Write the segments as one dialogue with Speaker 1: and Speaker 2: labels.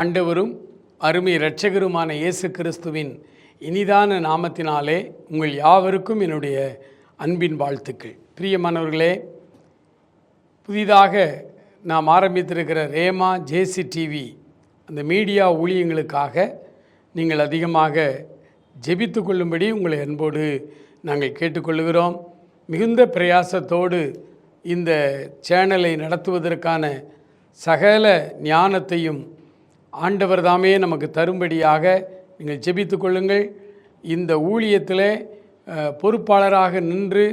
Speaker 1: ஆண்டவரும் அருமை இரட்சகருமான இயேசு கிறிஸ்துவின் இனிதான நாமத்தினாலே உங்கள் யாவருக்கும் என்னுடைய அன்பின் வாழ்த்துக்கள். பிரியமானவர்களே புதிதாக நாம் ஆரம்பித்திருக்கிற Rema J C TV media ஊழியங்களுக்காக நீங்கள் அதிகமாக ஜெபித்து கொள்ளும்படி உங்களை அன்போடு நாங்கள் கேட்டுக்கொள்கிறோம் மிகுந்த பிரயாசத்தோடு இந்த சேனலை நடத்துவதற்கான சகல ஞானத்தையும் ஆண்டவர் தாமே நமக்கு தரும்படியாக நீங்கள் ஜெபித்து கொள்ளுங்கள். இந்த ஊழியத்தில் பொறுப்பாளராக நின்று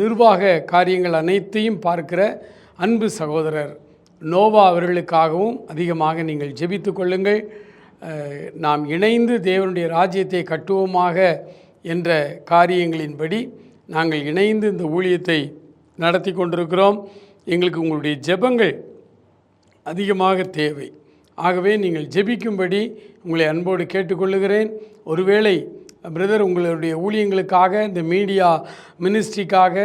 Speaker 1: நிர்வாக காரியங்கள் அனைத்தையும் பார்க்கிற அன்பு சகோதரர் நோவா அவர்களுக்காகவும் அதிகமாக நீங்கள் ஜெபித்து கொள்ளுங்கள். நாம் இணைந்து தேவனுடைய ராஜ்யத்தை கட்டுவோமாக என்ற காரியங்களின்படி நாங்கள் இணைந்து இந்த ஊழியத்தை நடத்தி கொண்டிருக்கிறோம். எங்களுக்கு உங்களுடைய ஜெபங்கள் அதிகமாக தேவை. ஆகவே நீங்கள் ஜெபிக்கும்படி உங்களை அன்போடு கேட்டுக்கொள்ளுகிறேன். ஒருவேளை பிரதர் உங்களுடைய ஊழியங்களுக்காக இந்த மீடியா மினிஸ்ட்ரிக்காக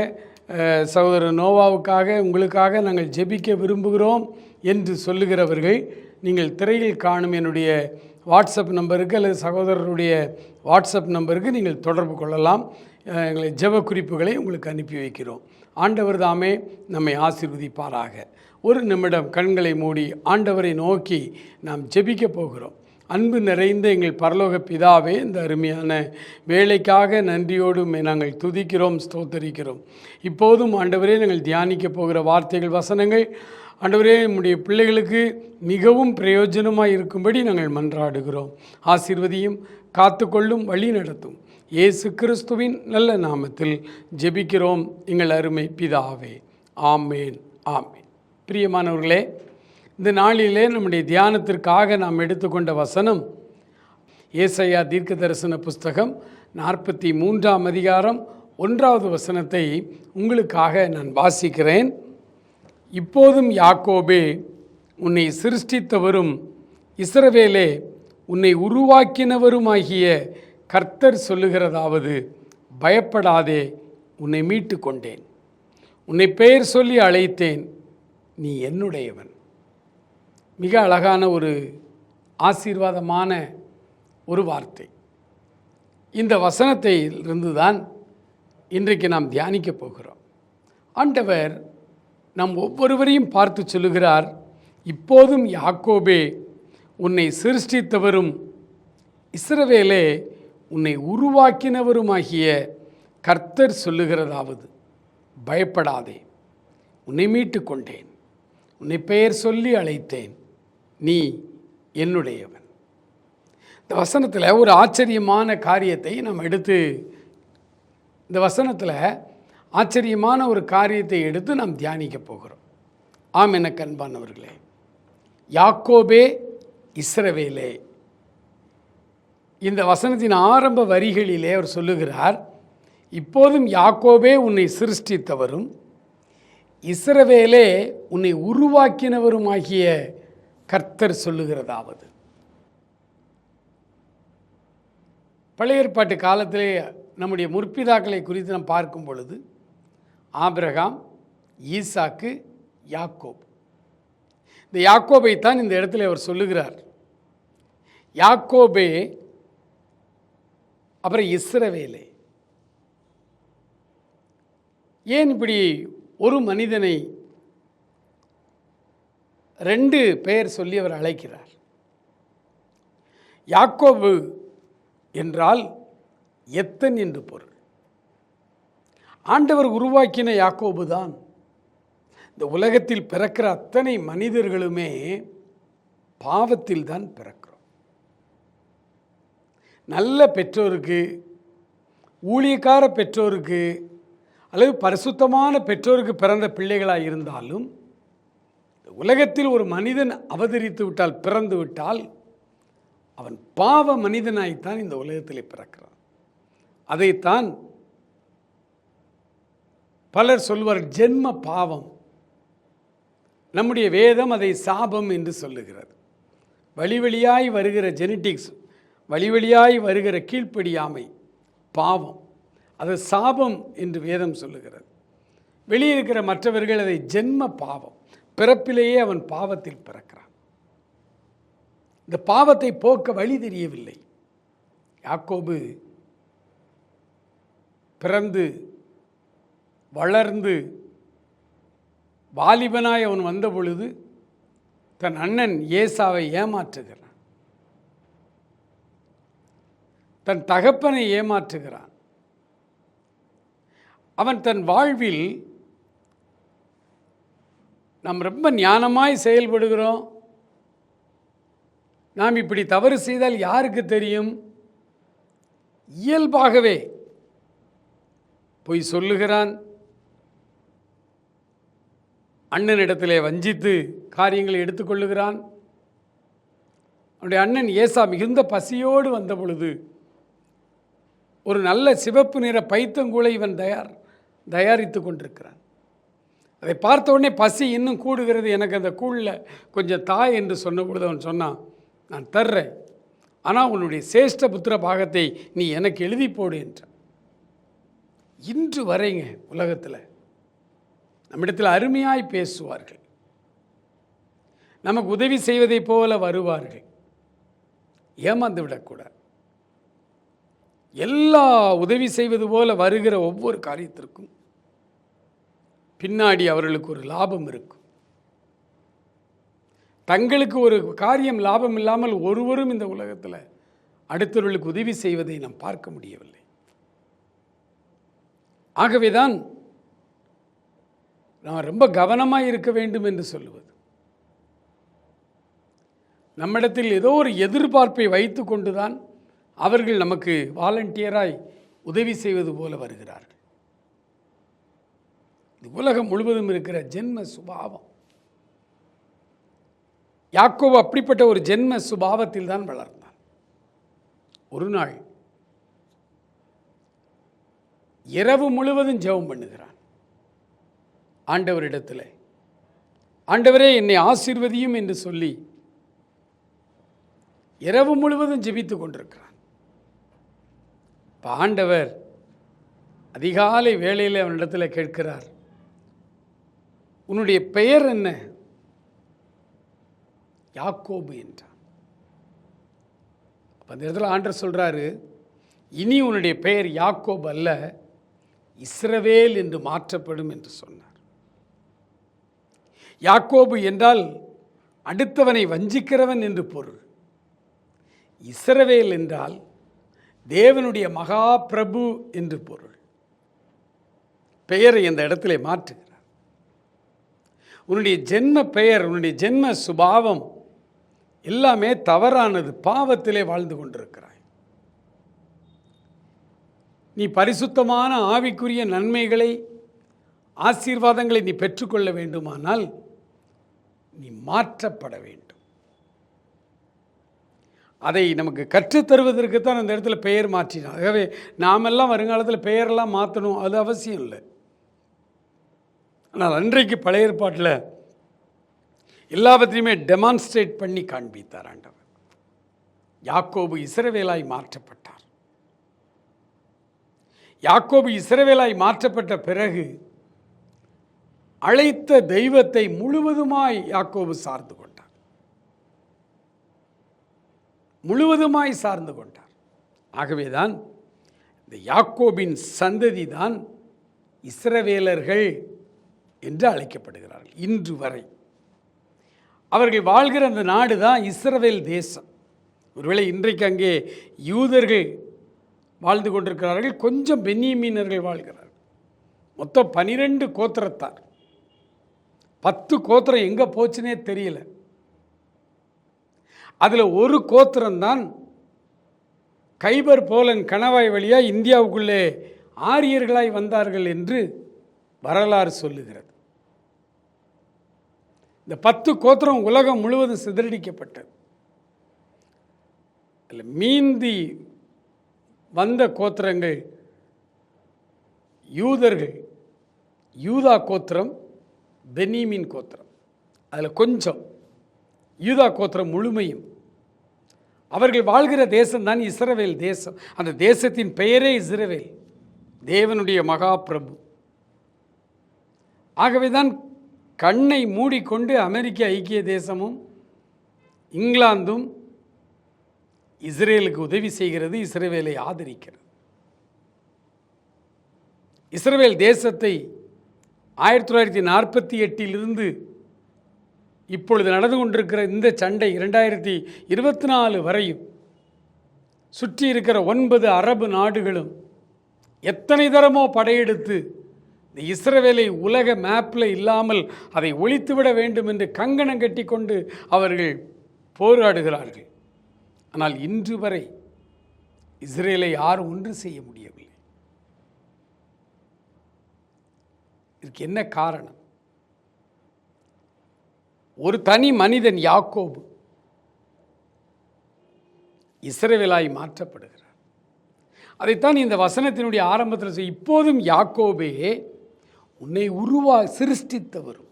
Speaker 1: சகோதரர் நோவாவுக்காக உங்களுக்காக நாங்கள் ஜெபிக்க விரும்புகிறோம் என்று சொல்லுகிறவர்கள் நீங்கள் திரையில் காணும் என்னுடைய வாட்ஸ்அப் நம்பருக்கு அல்லது சகோதரருடைய வாட்ஸ்அப் நம்பருக்கு நீங்கள் தொடர்பு கொள்ளலாம். எங்களை ஜெப குறிப்புகளை உங்களுக்கு அனுப்பி வைக்கிறோம். ஆண்டவர் தாமே நம்மை ஆசிர்வதிப்பாராக. ஒரு நிமிடம் கண்களை மூடி ஆண்டவரை நோக்கி நாம் ஜெபிக்க போகிறோம். அன்பு நிறைந்த எங்கள் பரலோக பிதாவே இந்த அருமையான வேலைக்காக நன்றியோடு நாங்கள் துதிக்கிறோம் ஸ்தோத்தரிக்கிறோம். இப்போதும் ஆண்டவரே நாங்கள் தியானிக்க போகிற வார்த்தைகள் வசனங்கள் ஆண்டவரே நம்முடைய பிள்ளைகளுக்கு மிகவும் பிரயோஜனமாக இருக்கும்படி நாங்கள் மன்றாடுகிறோம். ஆசிர்வதியும் காத்துக்கொள்ளும் வழி நடத்தும். இயேசு கிறிஸ்துவின் நல்ல நாமத்தில் ஜெபிக்கிறோம். எங்கள் அருமை பிதாவே. ஆமேன் ஆமேன். பிரியமானவர்களே இந்த நாளிலே நம்முடைய தியானத்திற்காக நாம் எடுத்துக்கொண்ட வசனம் ஏசையா தீர்க்க தரிசன புஸ்தகம் நாற்பத்தி மூன்றாம் அதிகாரம் ஒன்றாவது வசனத்தை உங்களுக்காக நான் வாசிக்கிறேன். இப்போதும் யாக்கோபே உன்னை சிருஷ்டித்தவரும் இஸ்ரவேலே உன்னை உருவாக்கினவருமாகிய கர்த்தர் சொல்லுகிறதாவது பயப்படாதே உன்னை மீட்டு கொண்டேன் உன்னை பெயர் சொல்லி அழைத்தேன் நீ என்னுடையவன். மிக அழகான ஒரு ஆசீர்வாதமான ஒரு வார்த்தை. இந்த வசனத்தை இருந்து தான் இன்றைக்கு நாம் தியானிக்க போகிறோம். ஆண்டவர் நம் ஒவ்வொருவரையும் பார்த்து சொல்லுகிறார் இப்போதும் யாக்கோபே உன்னை சிருஷ்டித்தவரும் இஸ்ரவேலே உன்னை உருவாக்கினவருமாகிய கர்த்தர் சொல்லுகிறதாவது. பயப்படாதே உன்னை மீட்டு கொண்டேன் உன்னை பெயர் சொல்லி அழைத்தேன் நீ என்னுடையவன். இந்த வசனத்தில் ஒரு ஆச்சரியமான காரியத்தை நாம் எடுத்து இந்த வசனத்தில் ஆச்சரியமான ஒரு காரியத்தை எடுத்து நாம் தியானிக்க போகிறோம். ஆம் என கண்பானவர்களே யாக்கோபே இஸ்ரவேலே. இந்த வசனத்தின் ஆரம்ப வரிகளிலே அவர் சொல்லுகிறார் இப்போதும் யாக்கோபே உன்னை சிருஷ்டித்தவரும் இஸ்ரவேலே உன்னை உருவாக்கினவருமாகிய கர்த்தர் சொல்லுகிறதாவது. பழைய ஏற்பாட்டு காலத்திலே நம்முடைய முற்பிதாக்களை குறித்து நாம் பார்க்கும் பொழுது ஆபிரகாம் ஈசாக்கு யாக்கோப். இந்த யாக்கோபை தான் இந்த இடத்துல அவர் சொல்லுகிறார். யாக்கோபே அப்புறம் இஸ்ரவேலே. ஏன் இப்படி ஒரு மனிதனை ரெண்டு பெயர் சொல்லி அவர் அழைக்கிறார்? யாக்கோபு என்றால் எத்தன் என்று பொருள். ஆண்டவர் உருவாக்கின யாக்கோபு தான் இந்த உலகத்தில் பிறக்கிற அத்தனை மனிதர்களுமே பாவத்தில் தான் பிறக்கிறோம். நல்ல பெற்றோருக்கு ஊழியக்கார பெற்றோருக்கு அல்லது பரிசுத்தமான பெற்றோருக்கு பிறந்த பிள்ளைகளாக இருந்தாலும் இந்த உலகத்தில் ஒரு மனிதன் அவதரித்து விட்டால் பிறந்து விட்டால் அவன் பாவ மனிதனாய்த்தான் இந்த உலகத்திலே பிறக்கிறான். அதைத்தான் பலர் சொல்வார் ஜென்ம பாவம். நம்முடைய வேதம் அதை சாபம் என்று சொல்லுகிறது. வழி வழியாய் வருகிற ஜெனட்டிக்ஸ் வழி வழியாய் வருகிற கீழ்ப்படியாமை பாவம். அது சாபம் என்று வேதம் சொல்லுகிறது. வெளியே இருக்கிற மற்றவர்கள் அதை ஜென்ம பாவம். பிறப்பிலேயே அவன் பாவத்தில் பிறக்கிறான். இந்த பாவத்தை போக்க வழி தெரியவில்லை. யாக்கோபு பிறந்து வளர்ந்து வாலிபனாய் அவன் வந்த பொழுது தன் அண்ணன் ஏசாவை ஏமாற்றுகிறான். தன் தகப்பனை ஏமாற்றுகிறான். அவன் தன் வாழ்வில் நாம் ரொம்ப ஞானமாய் செயல்படுகிறோம். நாம் இப்படி தவறு செய்தால் யாருக்கு தெரியும்? இயல்பாகவே போய் சொல்லுகிறான். அண்ணனிடத்திலே வஞ்சித்து காரியங்களை எடுத்துக்கொள்ளுகிறான். அவனுடைய அண்ணன் ஏசா மிகுந்த பசியோடு வந்த பொழுது ஒரு நல்ல சிவப்பு நிற பைத்தங்கூளை இவன் தயார் தயாரித்து கொண்டிருக்கிறான். அதை பார்த்த உடனே பசி இன்னும் கூடுகிறது எனக்கு அந்த கூழில் கொஞ்சம் தாய் என்று சொன்ன பொழுது அவன் சொன்னான் நான் தர்றேன். ஆனால் உன்னுடைய சேஷ்ட புத்திர பாகத்தை நீ எனக்கு எழுதி போடு என்றான். இன்று வரைங்க உலகத்தில் நம்மிடத்தில் அருமையாய் பேசுவார்கள். நமக்கு உதவி செய்வதைப் போல வருவார்கள். ஏமாந்து விடக்கூடாது. எல்லா உதவி செய்வது போல வருகிற ஒவ்வொரு காரியத்திற்கும் பின்னாடி அவர்களுக்கு ஒரு லாபம் இருக்கும். தங்களுக்கு ஒரு காரியம் லாபம் இல்லாமல் ஒருவரும் இந்த உலகத்தில் அடுத்தவர்களுக்கு உதவி செய்வதை நாம் பார்க்க முடியவில்லை. ஆகவேதான் நாம் ரொம்ப கவனமாக இருக்க வேண்டும் என்று சொல்லுவது. நம்மிடத்தில் ஏதோ ஒரு எதிர்பார்ப்பை வைத்து கொண்டுதான் அவர்கள் நமக்கு வாலண்டியராய் உதவி செய்வது போல வருகிறார்கள். இது உலகம் முழுவதும் இருக்கிற ஜென்ம சுபாவம். யாக்கோ அப்படிப்பட்ட ஒரு ஜென்ம சுபாவத்தில் தான் வளர்ந்தான். ஒரு நாள் இரவு முழுவதும் ஜெபம் பண்ணுகிறான். ஆண்டவரிடத்தில். ஆண்டவரே என்னை ஆசீர்வதியும் என்று சொல்லி இரவு முழுவதும் ஜெபித்து கொண்டிருக்கிறான். இப்போ ஆண்டவர் அதிகாலை வேளையில் அவனிடத்தில் கேட்கிறார் உன்னுடைய பெயர் என்ன? யாக்கோபு என்றான். அந்த இடத்துல ஆண்டர் சொல்றாரு இனி உன்னுடைய பெயர் யாக்கோப் அல்ல இஸ்ரவேல் என்று மாற்றப்படும் என்று சொன்னார். யாக்கோபு என்றால் அடுத்தவனை வஞ்சிக்கிறவன் என்று பொருள். இஸ்ரவேல் என்றால் தேவனுடைய மகா பிரபு என்று பொருள். பெயரை இந்த இடத்துல மாற்றுகிறார். உன்னுடைய ஜென்ம பெயர் உன்னுடைய ஜென்ம சுபாவம் எல்லாமே தவறானது பாவத்திலே வாழ்ந்து கொண்டிருக்கிறாய். நீ பரிசுத்தமான ஆவிக்குரிய நன்மைகளை ஆசீர்வாதங்களை நீ பெற்றுக்கொள்ள வேண்டுமானால் நீ மாற்றப்பட வேண்டும். அதை நமக்கு கற்றுத்தருவதற்கு தான் அந்த இடத்துல பெயர் மாற்றினான் ஆகவே நாமெல்லாம் வருங்காலத்தில் பெயரெல்லாம் மாற்றணும் அது அவசியம் இல்லை. ஆனால் அன்றைக்கு பழைய ஏற்பாட்டில் எல்லாவற்றையுமே டெமான்ஸ்ட்ரேட் பண்ணி காண்பித்தார் ஆண்டவர். யாக்கோபு இசரவேலாய் மாற்றப்பட்டார். யாக்கோபு இசரவேலாய் மாற்றப்பட்ட பிறகு அழைத்த தெய்வத்தை முழுவதுமாய் யாக்கோபு சார்ந்து கொண்டார். முழுவதுமாய் சார்ந்து கொண்டார். ஆகவேதான் இந்த யாக்கோபின் சந்ததி தான் இஸ்ரவேலர்கள் என்று அழைக்கப்படுகிறார்கள் இன்று வரை. அவர்கள் வாழ்கிற அந்த நாடு தான் இஸ்ரவேல் தேசம். ஒருவேளை இன்றைக்கு அங்கே யூதர்கள் வாழ்ந்து கொண்டிருக்கிறார்கள் கொஞ்சம் பென்னியமீனர்கள் வாழ்கிறார்கள். மொத்தம் பனிரெண்டு கோத்திரத்தார். பத்து கோத்திரம் எங்கே போச்சுனே தெரியல. அதில் ஒரு கோத்திரம்தான் கைபர் போலன் கணவாய் வழியாக இந்தியாவுக்குள்ளே ஆரியர்களாய் வந்தார்கள் என்று வரலாறு சொல்லுகிறது. இந்த பத்து கோத்திரம் உலகம் முழுவதும் சிதறடிக்கப்பட்டது. அதில் மீந்தி வந்த கோத்திரங்கள் யூதர்கள் யூதா கோத்திரம் பெனிமின் கோத்திரம். அதில் கொஞ்சம் யூதா கோத்திரம் முழுமையும். அவர்கள் வாழ்கிற தேசம்தான் இஸ்ரவேல் தேசம். அந்த தேசத்தின் பெயரே இஸ்ரவேல். தேவனுடைய மகா பிரபு ஆகவேதான் கண்ணை மூடிக்கொண்டு அமெரிக்க ஐக்கிய தேசமும் இங்கிலாந்தும் இஸ்ரேலுக்கு உதவி செய்கிறது இஸ்ரேவேலை ஆதரிக்கிறது. இஸ்ரேல் தேசத்தை ஆயிரத்தி தொள்ளாயிரத்தி நாற்பத்தி எட்டிலிருந்து இப்பொழுது நடந்து கொண்டிருக்கிற இந்த சண்டை இரண்டாயிரத்தி இருபத்தி நாலு வரையும் சுற்றி இருக்கிற ஒன்பது அரபு நாடுகளும் எத்தனை தரமோ படையெடுத்து இந்த இஸ்ரவேலை உலக மேப்பில் இல்லாமல் அதை ஒழித்துவிட வேண்டும் என்று கங்கணம் கட்டிக்கொண்டு அவர்கள் போராடுகிறார்கள். ஆனால் இன்று வரை இஸ்ரேலை யாரும் ஒன்று செய்ய முடியவில்லை. இதுக்கு என்ன காரணம்? ஒரு தனி மனிதன் யாக்கோபு இஸ்ரவேலாய் மாற்றப்படுகிறார். அதைத்தான் இந்த வசனத்தினுடைய ஆரம்பத்தில் இப்போதும் யாக்கோபே உன்னை உருவா சிருஷ்டித்தவரும்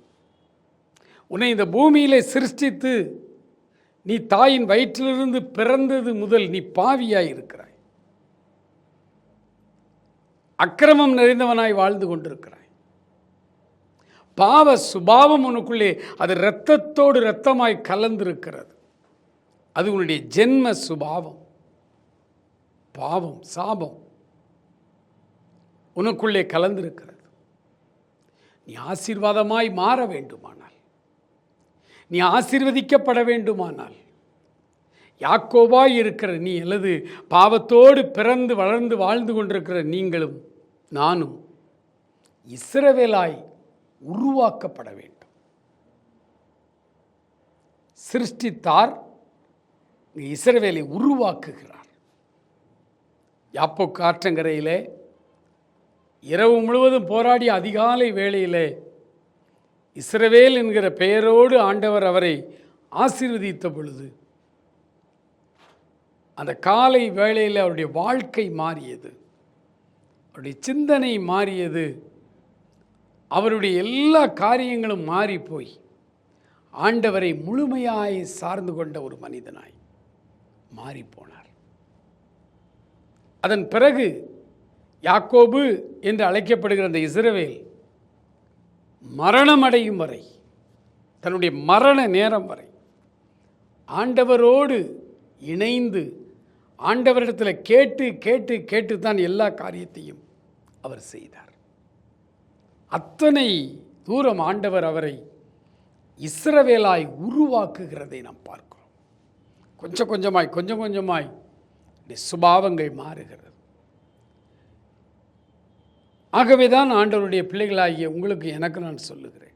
Speaker 1: உன்னை இந்த பூமியிலே சிருஷ்டித்து நீ தாயின் வயிற்றிலிருந்து பிறந்தது முதல் நீ பாவியாய் இருக்கிறாய். அக்கிரமம் நிறைந்தவனாய் வாழ்ந்து கொண்டிருக்கிறாய். பாவ சுபாவம் உனக்குள்ளே அது இரத்தத்தோடு இரத்தமாய் கலந்திருக்கிறது. அது உன்னுடைய ஜென்ம சுபாவம். பாவம் சாபம் உனக்குள்ளே கலந்திருக்கிறது. நீ ஆசீர்வாதமாய் மாற வேண்டுமானால் நீ ஆசீர்வதிக்கப்பட வேண்டுமானால் யாக்கோபாய் இருக்கிற நீ அல்லது பாவத்தோடு பிறந்து வளர்ந்து வாழ்ந்து கொண்டிருக்கிற நீங்களும் நானும் இஸ்ரவேலாய் உருவாக்கப்பட வேண்டும். சிருஷ்டித்தார் இஸ்ரவேலை உருவாக்குகிறார். யாப்போ காற்றங்கரையிலே இரவு முழுவதும் போராடி அதிகாலை வேளையிலே இஸ்ரவேல் என்கிற பெயரோடு ஆண்டவர் அவரை ஆசீர்வதித்த பொழுது அந்த காலை வேளையில் அவருடைய வாழ்க்கை மாறியது. அவருடைய சிந்தனை மாறியது. அவருடைய எல்லா காரியங்களும் மாறி போய் ஆண்டவரை முழுமையாய் சார்ந்து கொண்ட ஒரு மனிதனாய் மாறிப்போனார். அதன் பிறகு யாக்கோபு என்று அழைக்கப்படுகிற அந்த இஸ்ரவேல் மரணமடையும் வரை தன்னுடைய மரண நேரம் வரை ஆண்டவரோடு இணைந்து ஆண்டவரிடத்தில் கேட்டு கேட்டு கேட்டு தான் எல்லா காரியத்தையும் அவர் செய்தார். அத்தனை தூரம் ஆண்டவர் அவரை இஸ்ரவேலாய் உருவாக்குகிறதை நாம் பார்க்கிறோம். கொஞ்சம் கொஞ்சமாய் கொஞ்சம் கொஞ்சமாய் சுபாவங்கள் மாறுகிறது. ஆகவே தான் ஆண்டவருடைய பிள்ளைகளாகிய உங்களுக்கு எனக்கு நான் சொல்லுகிறேன்.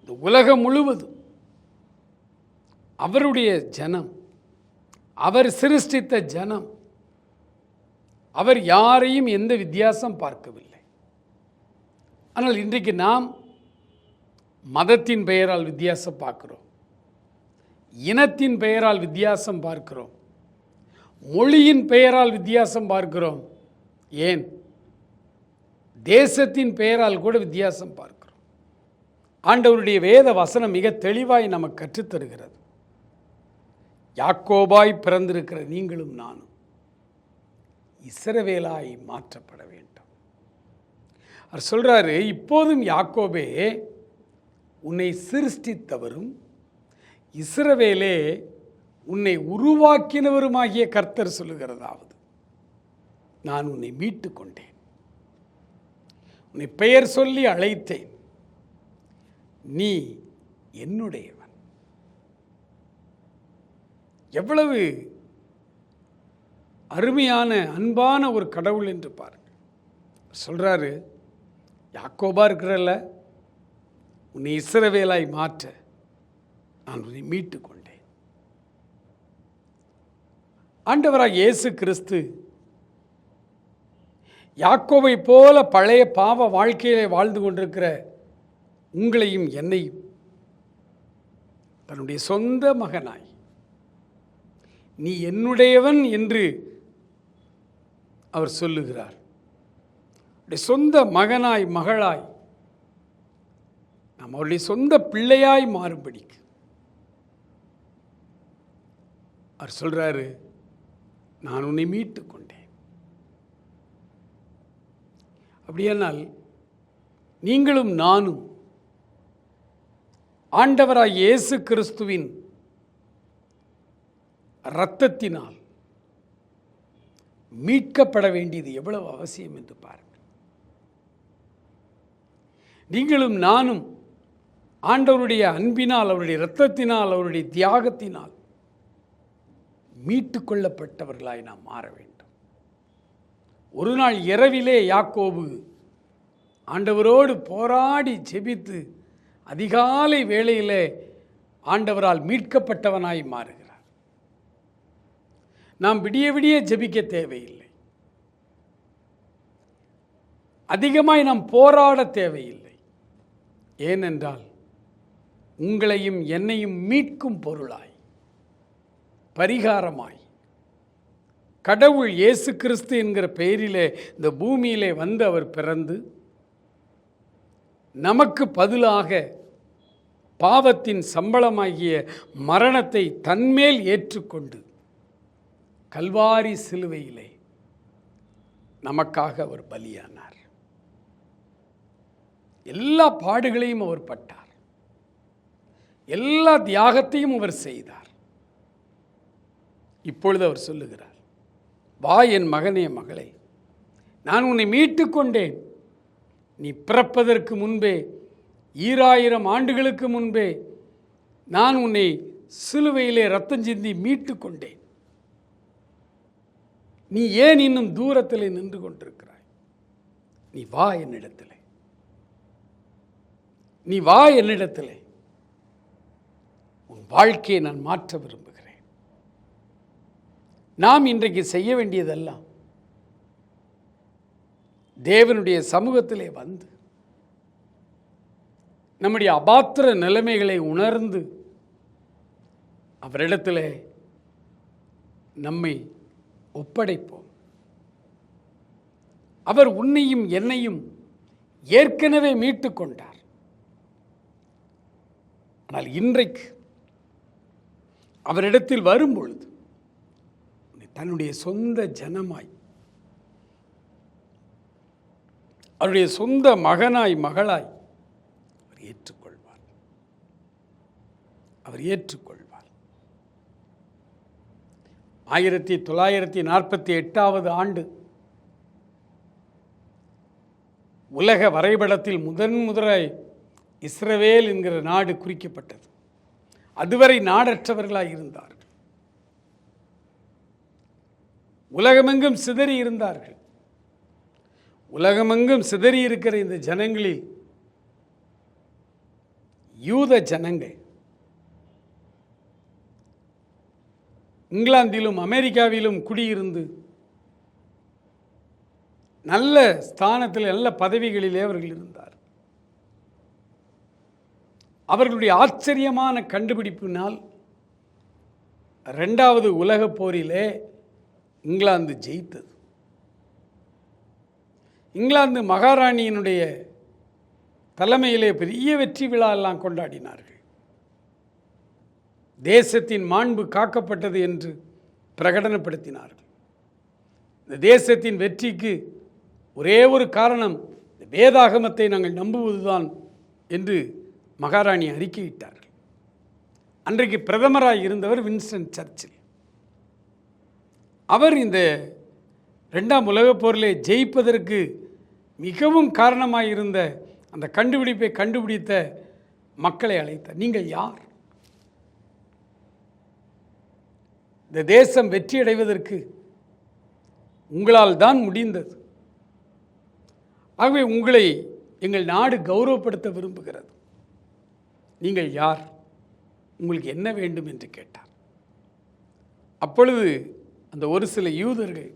Speaker 1: இந்த உலகம் முழுவதும் அவருடைய ஜனம் அவர் சிருஷ்டித்த ஜனம் அவர் யாரையும் எந்த வித்தியாசம் பார்க்கவில்லை. ஆனால் இன்றைக்கு நாம் மதத்தின் பெயரால் வித்தியாசம் பார்க்குறோம். இனத்தின் பெயரால் வித்தியாசம் பார்க்கிறோம். மொழியின் பெயரால் வித்தியாசம் பார்க்கிறோம். ஏன்? தேசத்தின் பெயரால் கூட வித்தியாசம் பார்க்கிறோம். ஆண்டவருடைய வேத வசனம் மிக தெளிவாய் நமக்கு கற்றுத்தருகிறது யாக்கோபாய் பிறந்திருக்கிற நீங்களும் நானும் இஸ்ரவேலாய் மாற்றப்பட வேண்டும். அவர் சொல்கிறாரு இப்போதும் யாக்கோபே உன்னை சிருஷ்டித்தவரும் இஸ்ரவேலே உன்னை உருவாக்கினவருமாகிய கர்த்தர் சொல்லுகிறதாவது. நான் உன்னை மீட்டு கொண்டேன் உன்னை பெயர் சொல்லி அழைத்தேன். நீ என்னுடையவன். எவ்வளவு அருமையான அன்பான ஒரு கடவுள் என்று பாருங்கள். சொல்கிறாரு யாக்கோபாக இருக்கிறல்ல உன்னை இஸ்ரவேலாய் மாற்ற நான் உன்னை மீட்டு கொண்டேன். ஆண்டவராக இயேசு கிறிஸ்து யாக்கோவை போல பழைய பாவ வாழ்க்கையிலே வாழ்ந்து கொண்டிருக்கிற உங்களையும் என்னையும் தன்னுடைய சொந்த மகனாய் நீ என்னுடையவன் என்று அவர் சொல்லுகிறார். அவருடைய சொந்த மகனாய் மகளாய் நாம் அவருடைய சொந்த பிள்ளையாய் மாறும்படிக்கு. அவர் சொல்கிறாரு நான் உன்னை மீட்டு கொண்டேன். அப்படியானால் நீங்களும் நானும் ஆண்டவராய் இயேசு கிறிஸ்துவின் இரத்தத்தினால் மீட்கப்பட வேண்டியது எவ்வளவு அவசியம் என்று பாருங்கள். நீங்களும் நானும் ஆண்டவருடைய அன்பினால் அவருடைய இரத்தத்தினால் அவருடைய தியாகத்தினால் மீட்டு கொள்ளப்பட்டவர்களாய் நாம் மாற வேண்டும். ஒரு நாள் இரவிலே யாக்கோபு ஆண்டவரோடு போராடி ஜெபித்து அதிகாலை வேளையிலே ஆண்டவரால் மீட்கப்பட்டவனாய் மாறுகிறார். நாம் விடிய விடிய ஜெபிக்க தேவையில்லை. அதிகமாய் நாம் போராட தேவையில்லை. ஏனென்றால் உங்களையும் என்னையும் மீட்கும் பொருளாய் பரிகாரமாய். கடவுள் இயேசு கிறிஸ்து என்கிற பெயரிலே இந்த பூமியிலே வந்து அவர் பிறந்து நமக்கு பதிலாக பாவத்தின் சம்பளமாகிய மரணத்தை தன்மேல் ஏற்றுக்கொண்டு கல்வாரி சிலுவையிலே நமக்காக அவர் பலியானார். எல்லா பாடுகளையும் அவர் பட்டார். எல்லா தியாகத்தையும் அவர் செய்தார். இப்பொழுது அவர் சொல்லுகிறார் வா என் மகனே மகளே நான் உன்னை மீட்டு கொண்டேன். நீ பிறப்பதற்கு முன்பே ஈராயிரம் ஆண்டுகளுக்கு முன்பே நான் உன்னை சிலுவையிலே ரத்தம் சிந்தி மீட்டு கொண்டேன். நீ ஏன் இன்னும் தூரத்தில் நின்று கொண்டிருக்கிறாய்? நீ வா என்னிடத்தில் நீ வா என்னிடத்தில். உன் வாழ்க்கையை நான் மாற்ற விரும்புகிறேன். நாம் இன்றைக்கு செய்ய வேண்டியதெல்லாம் தேவனுடைய சமூகத்திலே வந்து நம்முடைய அபாத்திர நிலைமைகளை உணர்ந்து அவரிடத்தில் நம்மை ஒப்படைப்போம். அவர் உன்னையும் என்னையும் ஏற்கனவே மீட்டு கொண்டார். ஆனால் இன்றைக்கு அவரிடத்தில் வரும்பொழுது தன்னுடைய சொந்த ஜனமாய் அவருடைய சொந்த மகனாய் மகளாய் அவர் ஏற்றுக்கொள்வார். அவர் ஏற்றுக்கொள்வார். ஆயிரத்தி தொள்ளாயிரத்தி நாற்பத்தி எட்டாவது ஆண்டு உலக வரைபடத்தில் முதன் முதலாய் இஸ்ரவேல் என்கிற நாடு குறிக்கப்பட்டது. அதுவரை நாடற்றவர்களாக இருந்தார்கள். உலகமெங்கும் சிதறி இருந்தார்கள். உலகமெங்கும் சிதறி இருக்கிற இந்த ஜனங்களில் யூத ஜனங்கள் இங்கிலாந்திலும் அமெரிக்காவிலும் குடியிருந்து நல்ல ஸ்தானத்தில் நல்ல பதவிகளிலே அவர்கள் இருந்தார் அவர்களுடைய ஆச்சரியமான கண்டுபிடிப்பினால் ரெண்டாவது உலகப் போரிலே இங்கிலாந்து ஜெயித்தது. இங்கிலாந்து மகாராணியினுடைய தலைமையிலே பெரிய வெற்றி விழாலாம் கொண்டாடினார்கள். தேசத்தின் மாண்பு காக்கப்பட்டது என்று பிரகடனப்படுத்தினார்கள். இந்த தேசத்தின் வெற்றிக்கு ஒரே ஒரு காரணம் வேதாகமத்தை நாங்கள் நம்புவதுதான் என்று மகாராணி அறிக்கையிட்டார்கள். அன்றைக்கு பிரதமராக இருந்தவர் வின்ஸ்டன் சர்ச்சில். அவர் இந்த ரெண்டாம் உலகப் போரிலே ஜெயிப்பதற்கு மிகவும் காரணமாக இருந்த அந்த கண்டுபிடிப்பை கண்டுபிடித்த மக்களை அழைத்தார். நீங்கள் யார்? இந்த தேசம் வெற்றியடைவதற்கு உங்களால் தான் முடிந்தது. ஆகவே உங்களை எங்கள் நாடு கௌரவப்படுத்த விரும்புகிறது. நீங்கள் யார்? உங்களுக்கு என்ன வேண்டும் என்று கேட்டார். அப்பொழுது அந்த ஒரு சில யூதர்கள்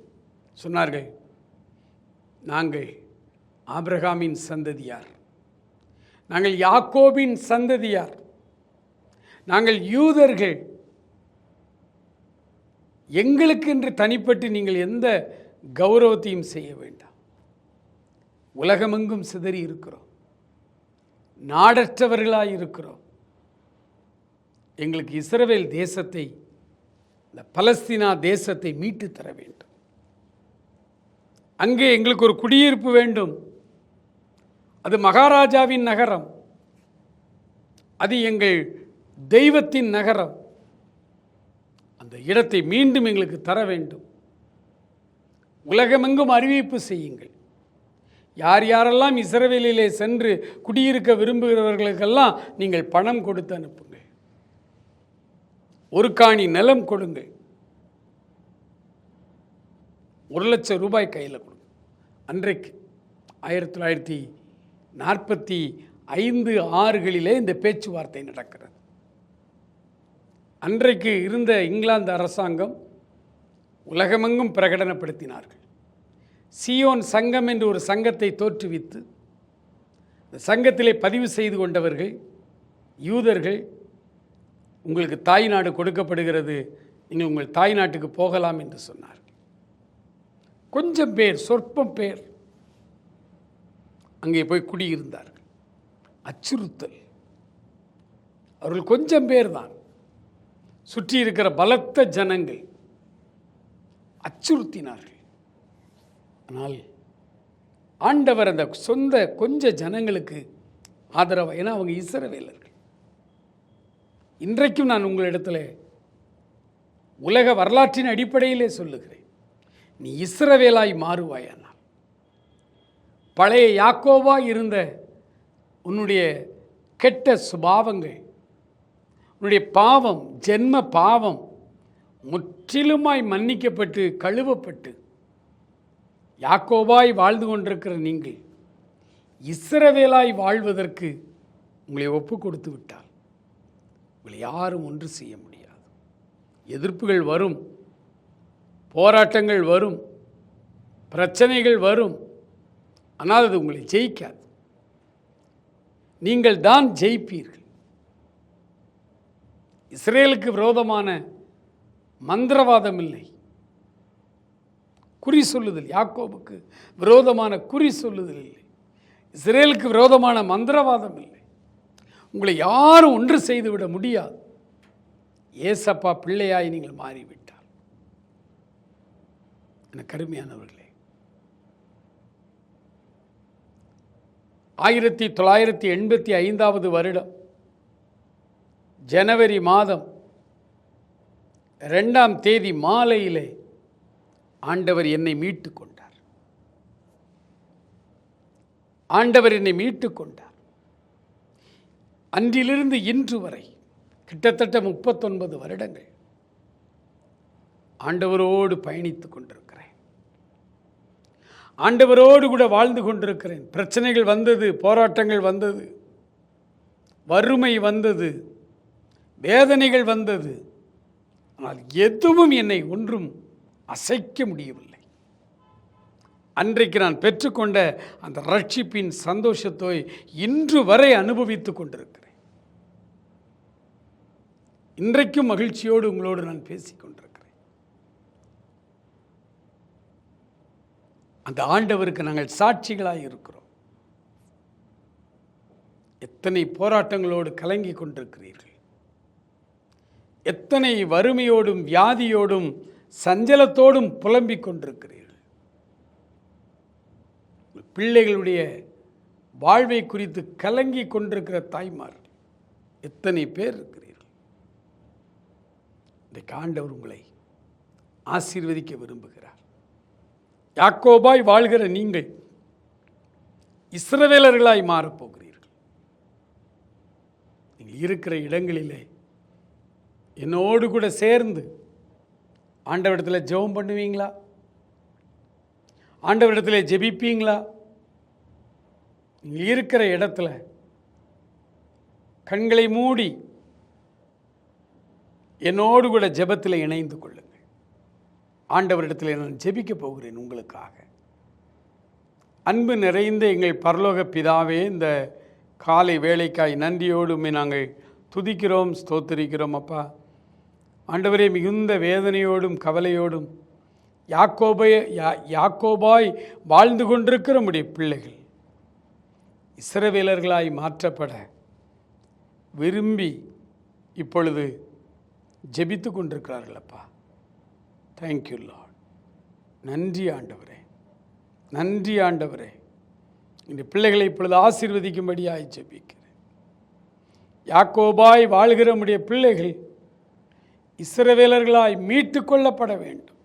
Speaker 1: சொன்னார்கள் நாங்கள் ஆப்ரஹாமின் சந்ததியார். நாங்கள் யாக்கோபின் சந்ததியார். நாங்கள் யூதர்கள். எங்களுக்கு என்று தனிப்பட்டு நீங்கள் எந்த கௌரவத்தையும் செய்ய வேண்டாம். உலகமெங்கும் சிதறி இருக்கிறோம். நாடற்றவர்களாக இருக்கிறோம் எங்களுக்கு இஸ்ரவேல் தேசத்தை இந்த பலஸ்தீனா தேசத்தை மீட்டு தர வேண்டும். அங்கே எங்களுக்கு ஒரு குடியிருப்பு வேண்டும். அது மகாராஜாவின் நகரம். அது எங்கள் தெய்வத்தின் நகரம். அந்த இடத்தை மீண்டும் எங்களுக்கு தர வேண்டும். உலகமெங்கும் அறிவிப்பு செய்யுங்கள். யார் யாரெல்லாம் இஸ்ரவேலிலே சென்று குடியிருக்க விரும்புகிறவர்களுக்கெல்லாம் நீங்கள் பணம் கொடுத்து அனுப்புங்கள் ஒரு காணி நிலம் கொடுங்க. ஒரு லட்சம் ரூபாய் கையில் கொடுங்க. அன்றைக்கு ஆயிரத்தி தொள்ளாயிரத்தி நாற்பத்தி ஐந்து ஆறுகளிலே இந்த பேச்சுவார்த்தை நடக்கிறது. அன்றைக்கு இருந்த இங்கிலாந்து அரசாங்கம் உலகமெங்கும் பிரகடனப்படுத்தினார்கள். சியோன் சங்கம் என்று ஒரு சங்கத்தை தோற்றுவித்து இந்த சங்கத்திலே பதிவு செய்து கொண்டவர்கள் யூதர்கள் உங்களுக்கு தாய் நாடு கொடுக்கப்படுகிறது நீங்கள் உங்கள் தாய் நாட்டுக்கு போகலாம் என்று சொன்னார். கொஞ்சம் பேர் சொற்பம் பேர் அங்கே போய் குடியிருந்தார்கள். அச்சுறுத்தல். அவர்கள் கொஞ்சம் பேர் தான். சுற்றி இருக்கிற பலத்த ஜனங்கள் அச்சுறுத்தினார்கள். ஆனால் ஆண்டவர் அந்த சொந்த கொஞ்ச ஜனங்களுக்கு ஆதரவாக ஏன்னா அவங்க இசரவேலர்கள் இன்றைக்கும் நான் உங்களிடத்தில் உலக வரலாற்றின் அடிப்படையிலே சொல்லுகிறேன். நீ இஸ்ரவேலாய் மாறுவாயானால் பழைய யாக்கோவா இருந்த உன்னுடைய கெட்ட சுபாவங்கள் உன்னுடைய பாவம் ஜென்ம பாவம் முற்றிலுமாய் மன்னிக்கப்பட்டு கழுவப்பட்டு யாக்கோபாய் வாழ்ந்து கொண்டிருக்கிற நீங்கள் இஸ்ரவேலாய் வாழ்வதற்கு உங்களை ஒப்பு கொடுத்து விட்டால் உங்களை யாரும் ஒன்று செய்ய முடியாது. எதிர்ப்புகள் வரும் போராட்டங்கள் வரும் பிரச்சனைகள் வரும் ஆனால் அது உங்களை ஜெயிக்காது. நீங்கள் தான் ஜெயிப்பீர்கள். இஸ்ரேலுக்கு விரோதமான மந்திரவாதம் இல்லை. குறி சொல்லுதல். யாக்கோபுக்கு விரோதமான குறி சொல்லுதல் இல்லை. இஸ்ரேலுக்கு விரோதமான மந்திரவாதம் இல்லை. உங்களை யாரும் ஒன்று செய்துவிட முடியாது. ஏசப்பா பிள்ளையாய் நீங்கள் மாறிவிட்டால். என கருமையானவர்களே ஆயிரத்தி தொள்ளாயிரத்தி எண்பத்தி ஐந்தாவது வருடம். ஜனவரி மாதம் ரெண்டாம் தேதி மாலையிலே ஆண்டவர் என்னை மீட்டு கொண்டார் ஆண்டவர் என்னை மீட்டு கொண்டார் அன்றிலிருந்து இன்று வரை கிட்டத்தட்ட முப்பத்தொன்பது வருடங்கள் ஆண்டவரோடு பயணித்துக் கொண்டிருக்கிறேன். ஆண்டவரோடு கூட வாழ்ந்து கொண்டிருக்கிறேன். பிரச்சனைகள் வந்தது போராட்டங்கள் வந்தது வறுமை வந்தது வேதனைகள் வந்தது. ஆனால் எதுவும் என்னை ஒன்றும் அசைக்க முடியவில்லை. அன்றைக்கு நான் பெற்றுக்கொண்ட அந்த ரட்சிப்பின் சந்தோஷத்தை இன்று வரை அனுபவித்துக் கொண்டிருக்கிறேன். இன்றைக்கும் மகிழ்ச்சியோடு உங்களோடு நான் பேசிக்கொண்டிருக்கிறேன் அந்த ஆண்டவருக்கு நாங்கள் சாட்சிகளாக இருக்கிறோம். எத்தனை போராட்டங்களோடு கலங்கி கொண்டிருக்கிறீர்கள். எத்தனை வறுமையோடும் வியாதியோடும் சஞ்சலத்தோடும் புலம்பிக் கொண்டிருக்கிறீர்கள். பிள்ளைகளுடைய வாழ்வை குறித்து கலங்கி கொண்டிருக்கிற தாய்மார் எத்தனை பேர் இருக்கிறீர்கள்? இன்றைக்கு ஆண்டவர் உங்களை ஆசீர்வதிக்க விரும்புகிறார். யாக்கோபாய் வாழ்கிற நீங்கள் இஸ்ரவேலர்களாய் மாறப்போகிறீர்கள் நீங்கள் இருக்கிற இடங்களிலே என்னோடு கூட சேர்ந்து ஆண்டவரிடத்தில் ஜெபம் பண்ணுவீங்களா? ஆண்டவரிடத்தில் ஜெபிப்பீங்களா? நீங்கள் இருக்கிற இடத்துல கண்களை மூடி என்னோடு கூட ஜெபத்தில் இணைந்து கொள்ளுங்கள். ஆண்டவரிடத்தில் நான் ஜெபிக்க போகிறேன் உங்களுக்காக. அன்பு நிறைந்த எங்கள் பரலோக பிதாவே இந்த காலை வேலைக்காய் நன்றியோடுமே நாங்கள் துதிக்கிறோம் ஸ்தோத்திரிக்கிறோம் அப்பா. ஆண்டவரே மிகுந்த வேதனையோடும் கவலையோடும் யாக்கோபைய யா யாக்கோபாய் வாழ்ந்து கொண்டிருக்கிற நம்முடைய பிள்ளைகள் இஸ்ரவேலர்களாய் மாற்றப்பட விரும்பி இப்பொழுது ஜெபித்து கொண்டிருக்கிறார்கள் அப்பா தேங்க்யூ லார்ட் நன்றி ஆண்டவரே. நன்றி ஆண்டவரே. இந்த பிள்ளைகளை இப்பொழுது ஆசீர்வதிக்கும்படியாய் ஜெபிக்கிறேன். யாக்கோபாய் வாழ்கிற நம்முடைய பிள்ளைகள் இஸ்ரவேலர்களாய் மீட்டு கொள்ளப்பட வேண்டும்.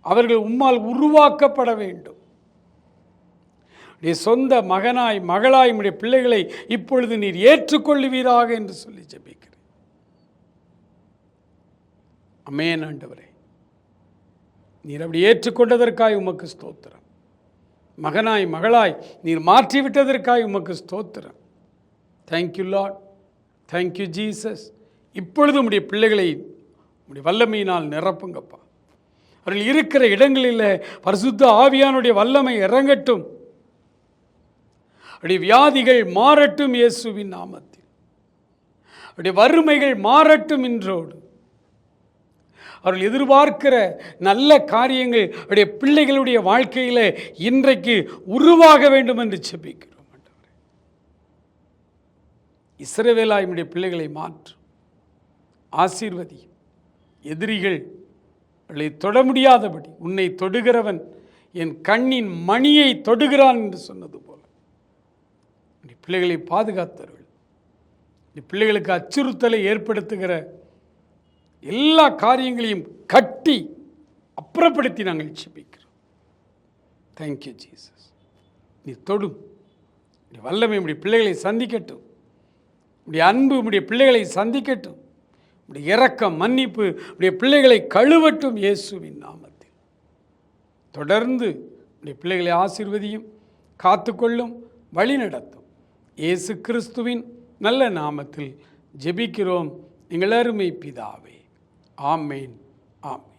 Speaker 1: அவர்கள் உம்மால் உருவாக்கப்பட வேண்டும். உடைய சொந்த மகனாய் மகளாய் உடைய பிள்ளைகளை இப்பொழுது நீர் ஏற்றுக்கொள்ளுவீராக என்று சொல்லி ஜபிக்கிறேன். அமேன் ஆண்டவரே. நீர் அப்படி ஏற்றுக்கொண்டதற்காய் உமக்கு ஸ்தோத்திரம். மகனாய் மகளாய் நீர் மாற்றி விட்டதற்காய் உமக்கு ஸ்தோத்திரம். தேங்க்யூ லார்ட் தேங்க்யூ ஜீசஸ் இப்பொழுது உடைய பிள்ளைகளை உடைய வல்லமையினால் நிரப்புங்கப்பா. அவர்கள் இருக்கிற இடங்களில் பரிசுத்த ஆவியானுடைய வல்லமை இறங்கட்டும். அப்படி வியாதிகள் மாறட்டும் இயேசுவின் நாமத்தில். அப்படி வறுமைகள் மாறட்டும் இன்றோடு. அவர்கள் எதிர்பார்க்கிற நல்ல காரியங்கள் அவருடைய பிள்ளைகளுடைய வாழ்க்கையில் இன்றைக்கு உருவாக வேண்டும் என்று செபிக்கிறோம் ஆண்டவரே. என்னுடைய பிள்ளைகளை மாற்றும். ஆசீர்வதி. எதிரிகள் அவளை தொட முடியாதபடி உன்னை தொடுகிறவன் என் கண்ணின் மணியை தொடுகிறான் என்று சொன்னது போல. நீ பிள்ளைகளை பாதுகாத்தவர்கள் நீ பிள்ளைகளுக்கு அச்சுறுத்தலை ஏற்படுத்துகிற எல்லா காரியங்களையும் கட்டி அப்புறப்படுத்தி நாங்கள் செபிக்கிறோம் தேங்க்யூ ஜீசஸ் நீ தொடும். நீ வல்லமை உடைய பிள்ளைகளை சந்திக்கட்டும். உடைய அன்பு உடைய பிள்ளைகளை சந்திக்கட்டும். உடைய இரக்கம் மன்னிப்பு உடைய பிள்ளைகளை கழுவட்டும் இயேசுவின் நாமத்தில். தொடர்ந்து உடைய பிள்ளைகளை ஆசிர்வதியும் காத்துக்கொள்ளும் வழிநடத்தும். இயேசு கிறிஸ்துவின் நல்ல நாமத்தில் ஜெபிக்கிறோம். எங்கள் அருமை பிதாவே. ஆமேன் ஆமேன்.